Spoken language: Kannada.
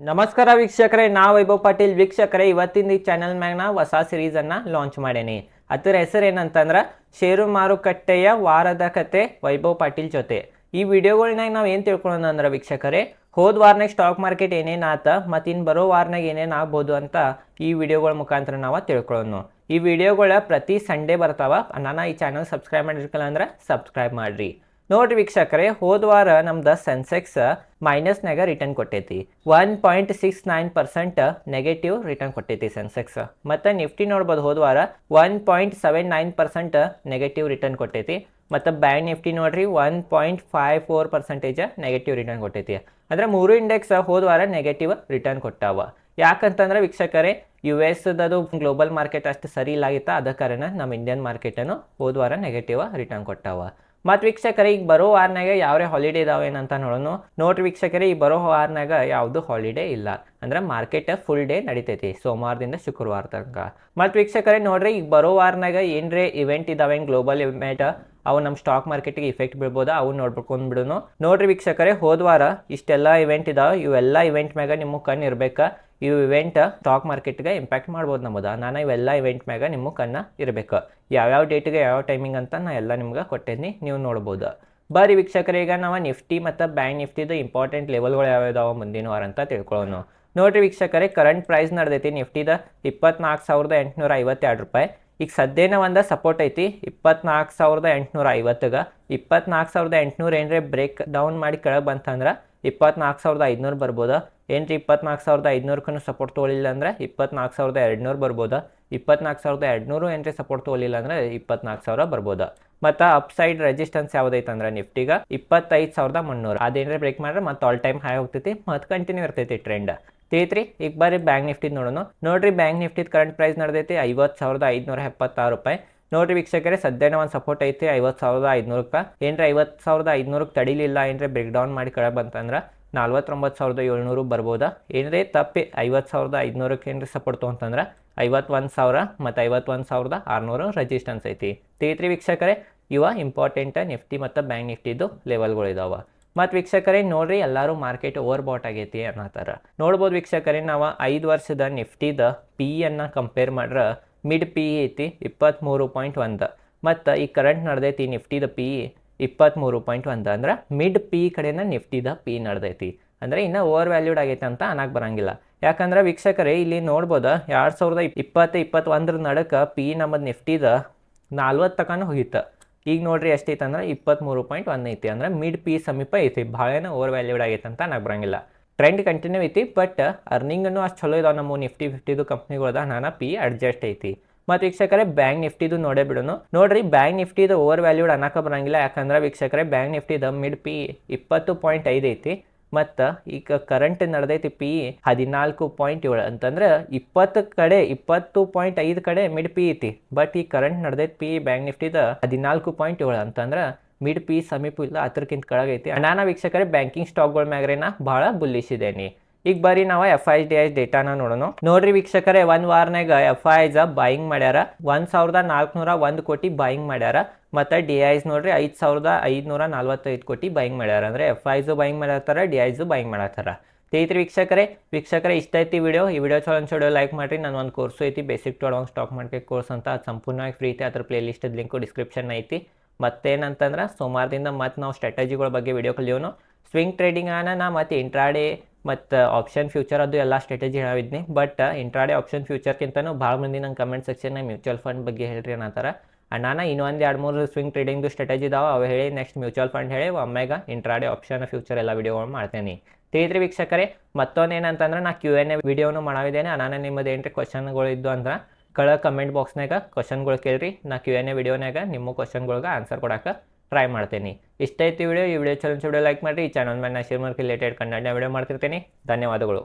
ನಮಸ್ಕಾರ ವೀಕ್ಷಕರೇ ನಾ ವೈಭವ್ ಪಾಟೀಲ್. ವೀಕ್ಷಕರೇ, ಇವತ್ತಿನ ಈ ಚಾನಲ್ ಮ್ಯಾಗ ನಾ ಹೊಸ ಸೀರೀಸ್ ಅನ್ನ ಲಾಂಚ್ ಮಾಡೇನಿ. ಅದರ ಹೆಸರು ಏನಂತಂದ್ರೆ ಷೇರು ಮಾರುಕಟ್ಟೆಯ ವಾರದ ಕತೆ ವೈಭವ್ ಪಾಟೀಲ್ ಜೊತೆ. ಈ ವಿಡಿಯೋಗಳ್ನಾಗ ನಾವು ಏನು ತಿಳ್ಕೊಳ್ಳೋಣ ಅಂದ್ರೆ ವೀಕ್ಷಕರೇ, ಹೋದ ವಾರನಾಗ ಸ್ಟಾಕ್ ಮಾರ್ಕೆಟ್ ಏನೇನು ಆತ ಮತ್ತು ಇನ್ನು ಬರೋ ವಾರನಾಗ ಏನೇನು ಆಗ್ಬೋದು ಅಂತ ಈ ವಿಡಿಯೋಗಳ ಮುಖಾಂತರ ನಾವು ತಿಳ್ಕೊಳ್ಳೋಣ ಈ ವಿಡಿಯೋಗಳ ಪ್ರತಿ ಸಂಡೇ ಬರ್ತಾವ ನಾನು ಈ ಚಾನಲ್ ಸಬ್ಸ್ಕ್ರೈಬ್ ಮಾಡಿರ್ಕಲ್ಲ ಅಂದ್ರೆ ಸಬ್ಸ್ಕ್ರೈಬ್ ಮಾಡ್ರಿ. ನೋಡ್ರಿ ವೀಕ್ಷಕರೇ, ಹೋದ ವಾರ ನಮ್ದು ಸೆನ್ಸೆಕ್ಸ್ ಮೈನಸ್ನಾಗ ರಿಟರ್ನ್ ಕೊಟ್ಟೈತಿ. One point six nine percent negative return ಕೊಟ್ಟೈತಿ ಸೆನ್ಸೆಕ್ಸ್ ಮತ್ತು ನಿಫ್ಟಿ ನೋಡ್ಬೋದು, ಹೋದ ವಾರ one point seven nine percent negative return ಕೊಟ್ಟೈತಿ. ಮತ್ತು ಬ್ಯಾಂಕ್ ನಿಫ್ಟಿ ನೋಡ್ರಿ one point five four percentage negative return ಕೊಟ್ಟೈತಿ. ಅಂದರೆ ಮೂರು ಇಂಡೆಕ್ಸ್ ಹೋದ ವಾರ ನೆಗೆಟಿವ್ ರಿಟರ್ನ್ ಕೊಟ್ಟಾವ. ಯಾಕಂತಂದ್ರೆ ವೀಕ್ಷಕರೇ ಯು ಎಸ್ ಅದು ಗ್ಲೋಬಲ್ ಮಾರ್ಕೆಟ್ ಅಷ್ಟು ಸರಿ ಇಲ್ಲ ಆಗಿತ್ತ, ಅದ ಕಾರಣ ನಮ್ಮ ಇಂಡಿಯನ್ ಮಾರ್ಕೆಟನ್ನು ಹೋದ ವಾರ ನೆಗೆಟಿವ್ ರಿಟರ್ನ್ ಕೊಟ್ಟಾವ. ಮತ್ತು ವೀಕ್ಷಕರೇ, ಈಗ ಬರೋ ವಾರನಾಗ ಯಾವ್ರೇ ಹಾಲಿಡೇ ಇದಾವೆ ಏನಂತ ನೋಡೋಣ ನೋಡ್ರಿ ವೀಕ್ಷಕರೇ ಈ ಬರೋ ವಾರನಾಗ ಯಾವುದು ಹಾಲಿಡೇ ಇಲ್ಲ. ಅಂದ್ರೆ ಮಾರ್ಕೆಟ್ ಫುಲ್ ಡೇ ನಡಿತೈತಿ, ಸೋಮವಾರದಿಂದ ಶುಕ್ರವಾರ ತನಕ. ಮತ್ತು ವೀಕ್ಷಕರೇ, ನೋಡ್ರಿ, ಈಗ ಬರೋ ವಾರನಾಗ ಏನ್ರೇ ಇವೆಂಟ್ ಇದಾವೆ ಗ್ಲೋಬಲ್ ಇವೆಂಟ್ ಅವು ನಮ್ಮ ಸ್ಟಾಕ್ ಮಾರ್ಕೆಟ್ಗೆ ಇಫೆಕ್ಟ್ ಬೀಳ್ಬೋದಾ, ಅವು ನೋಡ್ಬೇಕು ಬಿಡುನು ನೋಡ್ರಿ ವೀಕ್ಷಕರೇ ಹೋದ್ವಾರ ಇಷ್ಟೆಲ್ಲ ಇವೆಂಟ್ ಇದಾವೆ, ಇವೆಲ್ಲ ಇವೆಂಟ್ ಮ್ಯಾಗ ನಿಮ್ಮ ಕಣ್ಣು ಇರ್ಬೇಕಾ. ಇವು ಇವೆಂಟ್ ಸ್ಟಾಕ್ ಮಾರ್ಕೆಟ್ಗೆ ಇಂಪ್ಯಾಕ್ಟ್ ಮಾಡ್ಬೋದು ನಮ್ಮದು. ನಾನು ಇವೆಲ್ಲ ಇವೆಂಟ್ ಮ್ಯಾಗ ನಿಮ್ಮ ಕಣ್ಣ ಇರಬೇಕು. ಯಾವ್ಯಾವ ಡೇಟ್ಗೆ ಯಾವ ಟೈಮಿಂಗ್ ಅಂತ ನಾ ಎಲ್ಲ ನಿಮ್ಗೆ ಕೊಟ್ಟಿದ್ದೀನಿ ನೀವು ನೋಡ್ಬೋದು. ಬರ್ರಿ ವೀಕ್ಷಕರು, ಈಗ ನಾವು ನಿಫ್ಟಿ ಮತ್ತು ಬ್ಯಾಂಕ್ ನಿಫ್ಟಿದು ಇಂಪಾರ್ಟೆಂಟ್ ಲೆವೆಲ್ಗಳು ಯಾವ್ಯಾವ ಮುಂದಿನ ವಾರ ಅಂತ ತಿಳ್ಕೊಳ್ಳೋಣ ನೋಡ್ರಿ ವೀಕ್ಷಕರೇ ಕರೆಂಟ್ ಪ್ರೈಸ್ ನಡೆದೈತಿ ನಿಫ್ಟಿದ ಇಪ್ಪತ್ನಾಲ್ಕು ಸಾವಿರದ ಎಂಟುನೂರ ಐವತ್ತೆರಡು ರೂಪಾಯಿ. ಈಗ ಸದ್ಯನ ಒಂದು ಸಪೋರ್ಟ್ ಐತಿ. ಇಪ್ಪತ್ನಾಲ್ಕು ಸಾವಿರದ ಎಂಟುನೂರ ಐವತ್ತಗ. ಇಪ್ಪತ್ನಾಲ್ಕು ಸಾವಿರದ ಎಂಟುನೂರು ಏನ್ರೆ ಬ್ರೇಕ್ ಡೌನ್ ಮಾಡಿ ಕೆಳಗೆ ಬಂತಂದ್ರೆ ಇಪ್ಪತ್ನಾಲ್ಕು ಸಾವಿರದ ಐದುನೂರು ಬರ್ಬೋದು. ಏನ್ರಿ ಇಪ್ಪತ್ನಾಲ್ಕು ಸಾವಿರದ ಐದುನೂರಕ್ಕೂ ಸಪೋರ್ಟ್ ತೊಗೊಳಿಲ್ಲ ಅಂದ್ರೆ ಇಪ್ಪತ್ನಾಲ್ಕು ಸಾವಿರದ ಎರಡುನೂರು ಬರ್ಬೋದು. ಇಪ್ಪತ್ನಾಲ್ಕು ಸಾವಿರದ ಎರಡುನೂರು ಏನ್ರಿ ಸಪೋರ್ಟ್ ತೊಗೊಳಿಲ್ಲ ಅಂದ್ರೆ ಇಪ್ಪತ್ನಾಲ್ಕು ಸಾವಿರ ಬರ್ಬೋದು. ಮತ್ತು ಅಪ್ ಸೈಡ್ ರೆಜಿಸ್ಟೆನ್ಸ್ ಯಾವ್ದೈತೆ ಅಂದ್ರೆ ನಿಫ್ಟಿಗ? ಇಪ್ಪತ್ತೈದು ಸಾವಿರದ ಮುನ್ನೂರು. ಅದೇನೇ ಬ್ರೇಕ್ ಮಾಡಿದ್ರೆ ಮತ್ತೆ ಆಲ್ ಟೈಮ್ ಹೈ ಹೋಗ್ತೈತಿ, ಮತ್ತೆ ಕಂಟಿನ್ಯೂ ಇರ್ತೈತಿ ಟ್ರೆಂಡ್ ತಿಳಿತ್ರಿ ಈಗ ಬಾರಿ ಬ್ಯಾಂಕ್ ನಿಫ್ಟಿ ನೋಡೋಣ ನೋಡ್ರಿ ಬ್ಯಾಂಕ್ ನಿಫ್ಟಿದ ಕರೆಂಟ್ ಪ್ರೈಸ್ ನಡೆದೈತಿ ಐವತ್ತು ಸಾವಿರದ ಐದುನೂರ ಎಪ್ಪತ್ತಾರು ರೂಪಾಯಿ. ನೋಡ್ರಿ ವೀಕ್ಷಕರೇ, ಸದ್ಯನೇ ಒಂದು ಸಪೋರ್ಟ್ ಐತಿ ಐವತ್ತು ಸಾವಿರದ ಐದುನೂರಕ್ಕೆ. ಏನ್ರಿ, ಐವತ್ತು ಸಾವಿರದ ಐದುನೂರಕ್ಕೆ ತಡಿಲಿಲ್ಲ, ಏನ್ರಿ ಬ್ರೇಕ್ ಡೌನ್ ಮಾಡಿ ಕೆಳಗೆ ಬಂತಂದ್ರೆ ನಲ್ವತ್ತೊಂಬತ್ತು ಸಾವಿರದ ಏಳ್ನೂರು ಬರ್ಬೋದಾ. ಏನ್ರಿ, ತಪ್ಪಿ ಐವತ್ತು ಸಾವಿರದ ಐದುನೂರಕ್ಕೆ ಏನ್ರಿ ಸಪೋರ್ಟ್ ತೊಗೊಂತಂದ್ರೆ ಐವತ್ತೊಂದು ಸಾವಿರ ಮತ್ತು ಐವತ್ತೊಂದು ಸಾವಿರದ ಆರುನೂರು ರೆಜಿಸ್ಟೆನ್ಸ್ ಐತಿ. ತಿಳಿತ್ರಿ ವೀಕ್ಷಕರೇ, ಇವ ಇಂಪಾರ್ಟೆಂಟ್ ನಿಫ್ಟಿ ಮತ್ತು ಬ್ಯಾಂಕ್ ನಿಫ್ಟಿದು ಲೆವೆಲ್ಗಳು ಇದಾವೆ ಮತ್ತು ವೀಕ್ಷಕರೇ, ನೋಡ್ರಿ ಎಲ್ಲರೂ ಮಾರ್ಕೆಟ್ ಓವರ್ ಬಾಟ್ ಆಗೈತಿ ಅನ್ನತ್ತಾರ ನೋಡ್ಬೋದು ವೀಕ್ಷಕರೇ, ನಾವು ಐದು ವರ್ಷದ ನಿಫ್ಟಿದ ಪಿ ಅನ್ನು ಕಂಪೇರ್ ಮಾಡ್ರೆ ಮಿಡ್ ಪಿ ಐತಿ ಇಪ್ಪತ್ತ್ಮೂರು ಪಾಯಿಂಟ್ ಒಂದು. ಮತ್ತು ಈ ಕರೆಂಟ್ ನಡೆದೈತಿ ನಿಫ್ಟಿದ ಪಿ ಇಪ್ಪತ್ತ್ಮೂರು ಪಾಯಿಂಟ್ ಒಂದು ಅಂದ್ರೆ ಮಿಡ್ ಪಿ ಕಡೆನ ನಿಫ್ಟಿದ ಪಿ ನಡೆದೈತಿ. ಅಂದರೆ ಇನ್ನು ಓವರ್ ವ್ಯಾಲ್ಯೂಡ್ ಆಗೈತೆ ಅಂತ ಅನ್ನಕ್ಕೆ ಬರಂಗಿಲ್ಲ. ಯಾಕಂದ್ರೆ ವೀಕ್ಷಕರೇ, ಇಲ್ಲಿ ನೋಡ್ಬೋದು, ಎರಡು ಸಾವಿರದ ಇಪ್ಪತ್ತು ಇಪ್ಪತ್ತೊಂದರ ನಡಕ ಪಿ ನಮ್ಮದು ನಿಫ್ಟಿದ ನಲ್ವತ್ತು ತಕನೂ ಹೋಗಿತ್ತು. ಈಗ ನೋಡ್ರಿ ಎಷ್ಟೈತೆ ಅಂದ್ರೆ ಇಪ್ಪತ್ತ್ಮೂರು ಪಾಯಿಂಟ್ ಒನ್ ಐತಿ. ಅಂದ್ರೆ ಮಿಡ್ ಪಿ ಸಮೀಪ ಐತಿ. ಭಾಳೇನ ಓವರ್ ವ್ಯಾಲ್ಯೂಡ್ ಆಗೈತೆ ಅಂತ ನಾನು ಬರಂಗಿಲ್ಲ ಟ್ರೆಂಡ್ ಕಂಟಿನ್ಯೂ ಐತಿ ಬಟ್ ಅರ್ನಿಂಗನ್ನು ಅಷ್ಟು ಚಲೋ ಇದಾವೆ. ನಮ್ಮ ನಿಫ್ಟಿ ಫಿಫ್ಟಿದು ಕಂಪ್ನಿಗಳದ ನಾನು ಪಿ ಅಡ್ಜಸ್ಟ್ ಐತಿ. ಮತ್ತು ವೀಕ್ಷಕರೇ ಬ್ಯಾಂಕ್ ನಿಫ್ಟಿದು ನೋಡೇ ಬಿಡೋನು. ನೋಡ್ರಿ ಬ್ಯಾಂಕ್ ನಿಫ್ಟಿದು ಓವರ್ ವ್ಯಾಲ್ಯೂಡ್ ಅನ್ನಕ್ಕೆ ಬರಂಗಿಲ್ಲ. ಯಾಕಂದ್ರೆ ವೀಕ್ಷಕರೇ ಬ್ಯಾಂಕ್ ನಿಫ್ಟಿದ ಮಿಡ್ ಪಿ ಇಪ್ಪತ್ತು ಪಾಯಿಂಟ್ ಐದು ಐತಿ. ಮತ್ತು ಈಗ ಕರೆಂಟ್ ನಡೆದೈತಿ ಪಿ ಹದಿನಾಲ್ಕು ಪಾಯಿಂಟ್ ಏಳು ಅಂತಂದ್ರೆ ಇಪ್ಪತ್ತು ಕಡೆ, ಇಪ್ಪತ್ತು ಪಾಯಿಂಟ್ ಐದು ಕಡೆ ಮಿಡ್ ಪಿ ಐತಿ. ಬಟ್ ಈ ಕರೆಂಟ್ ನಡೆದೈತಿ ಪಿ ಬ್ಯಾಂಕ್ ನಿಫ್ಟಿದ ಹದಿನಾಲ್ಕು ಪಾಯಿಂಟ್ ಏಳು ಅಂತಂದ್ರೆ ಮಿಡ್ ಪಿ ಸಮೀಪ ಇಲ್ಲ, ಹತ್ರಕ್ಕಿಂತ ಕೆಳಗೈತಿ. ನಾನು ವೀಕ್ಷಕರೇ ಬ್ಯಾಂಕಿಂಗ್ ಸ್ಟಾಕ್ಗಳ ಮ್ಯಾಗ್ರೇನ ಭಾಳ ಬುಲ್ಲಿಸಿದೇನಿ ಈಗ ಬರೀ ನಾವು ಎಫ್ ಐ ಡಿ ಐ ಡೇಟಾನ ನೋಡೋಣ. ನೋಡ್ರಿ ವೀಕ್ಷಕರೇ, ಒಂದು ವಾರನಾಗ ಎಫ್ ಐ ಐಸ್ ಬಾಯಿಂಗ್ ಮಾಡ್ಯಾರ. ಒಂದು ಸಾವಿರದ ನಾಲ್ಕುನೂರ ಒಂದು ಕೋಟಿ ಬಾಯಿಂಗ್ ಮಾಡ್ಯಾರ. ಮತ್ತು ಡಿ ಐಸ್ ನೋಡ್ರಿ, ಐದು ಸಾವಿರದ ಐದುನೂರ ನಲ್ವತ್ತೈದು ಕೋಟಿ ಬಾಯಿಂಗ್ ಮಾಡ್ಯಾರ. ಅಂದರೆ ಎಫ್ ಐಸು ಬಾಯಿಂಗ್ ಮಾಡತ್ತಾರ ಡಿ ಐಸು ಬಾಯಿಂಗ್ ಮಾಡತ್ತಾರ. ತಿಳಿತ್ರಿ ವೀಕ್ಷಕರೇ ವೀಕ್ಷಕರೇ, ಇಷ್ಟ ಐತಿ ವಿಡಿಯೋ ಈ ವಿಡಿಯೋ ಚಲೋ ಅನ್ಸೋ ಲೈಕ್ ಮಾಡಿರಿ. ನಾನು ಒಂದು ಕೋರ್ಸ್ ಐತಿ basic to advance stock market course ಅಂತ. ಅದು ಸಂಪೂರ್ಣವಾಗಿ ಫ್ರೀ ಐತಿ. ಅದ್ರ ಪ್ಲೇ ಲಿಸ್ಟ್ ಲಿಂಕು ಡಿಸ್ಕ್ರಿಪ್ಷನ್ ಐತಿ. ಮತ್ತೇನಂತಂದ್ರೆ, ಸೋಮವಾರದಿಂದ ಮತ್ತೆ ನಾವು ಸ್ಟ್ರಾಟಜಿಗಳ ಬಗ್ಗೆ ವಿಡಿಯೋ ಕಲಿಯೋನು. ಸ್ವಿಂಗ್ ಟ್ರೇಡಿಂಗ್ ನಾ ಮತ್ತು ಇಂಟ್ರಾಡೇ ಮತ್ತು ಆಪ್ಷನ್ ಫ್ಯೂಚರ್ ಅದು ಎಲ್ಲ ಸ್ಟ್ರಾಟಜಿ ಹೇಳಿದ್ನಿ ಬಟ್ ಇಂಟ್ರಾಡೇ ಆಪ್ಷನ್ ಫ್ಯೂಚರ್ಗಿಂತನೂ ಭಾಳ ಮಂದಿ ನಂಗೆ ಕಮೆಂಟ್ ಸೆಕ್ಷನ್ನಾಗ ಮ್ಯೂಚುವಲ್ ಫಂಡ್ ಬಗ್ಗೆ ಹೇಳ್ರಿ ಅನ್ನತ್ತಾರ ನಾನು ಇನ್ನೊಂದು ಎರಡು ಮೂರು ಸ್ವಿಂಗ್ ಟ್ರೇಡಿಂಗ್ದು ಸ್ಟ್ರಾಟಜಿ ಇದಾವೆ. ಅವು ಹೇಳಿ ನೆಕ್ಸ್ಟ್ ಮ್ಯೂಚುವಲ್ ಫಂಡ್ ಹೇಳಿ ಒಮ್ಮೆಗೆ ಇಂಟ್ರಾಡೇ ಆಪ್ಷನ್ ಫ್ಯೂಚರ್ ಎಲ್ಲ ವಿಡಿಯೋಗಳು ಮಾಡ್ತೇನೆ. ತಿಳಿದ್ರಿ ವೀಕ್ಷಕರೇ, ಮತ್ತೊಂದು ಏನಂತಂದ್ರೆ ನಾ ಕ್ಯೂ ಎನ್ ಎ ವಿಡಿಯೋನು ಮಾಡಿದ್ದೇನೆ ನಾನು ನಿಮ್ಮದು ಏನ್ರಿ ಕ್ವಶನ್ಗಳು ಇದ್ದು ಅಂದ್ರೆ ಕಳ ಕಮೆಂಟ್ ಬಾಕ್ಸ್ನಾಗ ಕ್ವಶನ್ಗಳು ಕೇಳ್ರಿ. ನಾ ಕ್ಯೂ ಎನ್ ಎ ವಿಡಿಯೋನಾಗ ನಿಮ್ಮ ಕ್ವಶನ್ಗಳ್ಗೆ ಆನ್ಸರ್ ಕೊಡೋಕೆ ಟ್ರೈ ಮಾಡ್ತೀನಿ. ಇಷ್ಟ ಐತಿ ವಿಡಿಯೋ, ಈ ವಿಡಿಯೋ ಚಲೋ ವಿಡಿಯೋ ಲೈಕ್ ಮಾಡಿರಿ. ಈ ಚಾನಲ್ ಮೇಲೆ ನಾ share market related Kannada video ಮಾಡ್ತಿರ್ತೀನಿ. ಧನ್ಯವಾದಗಳು.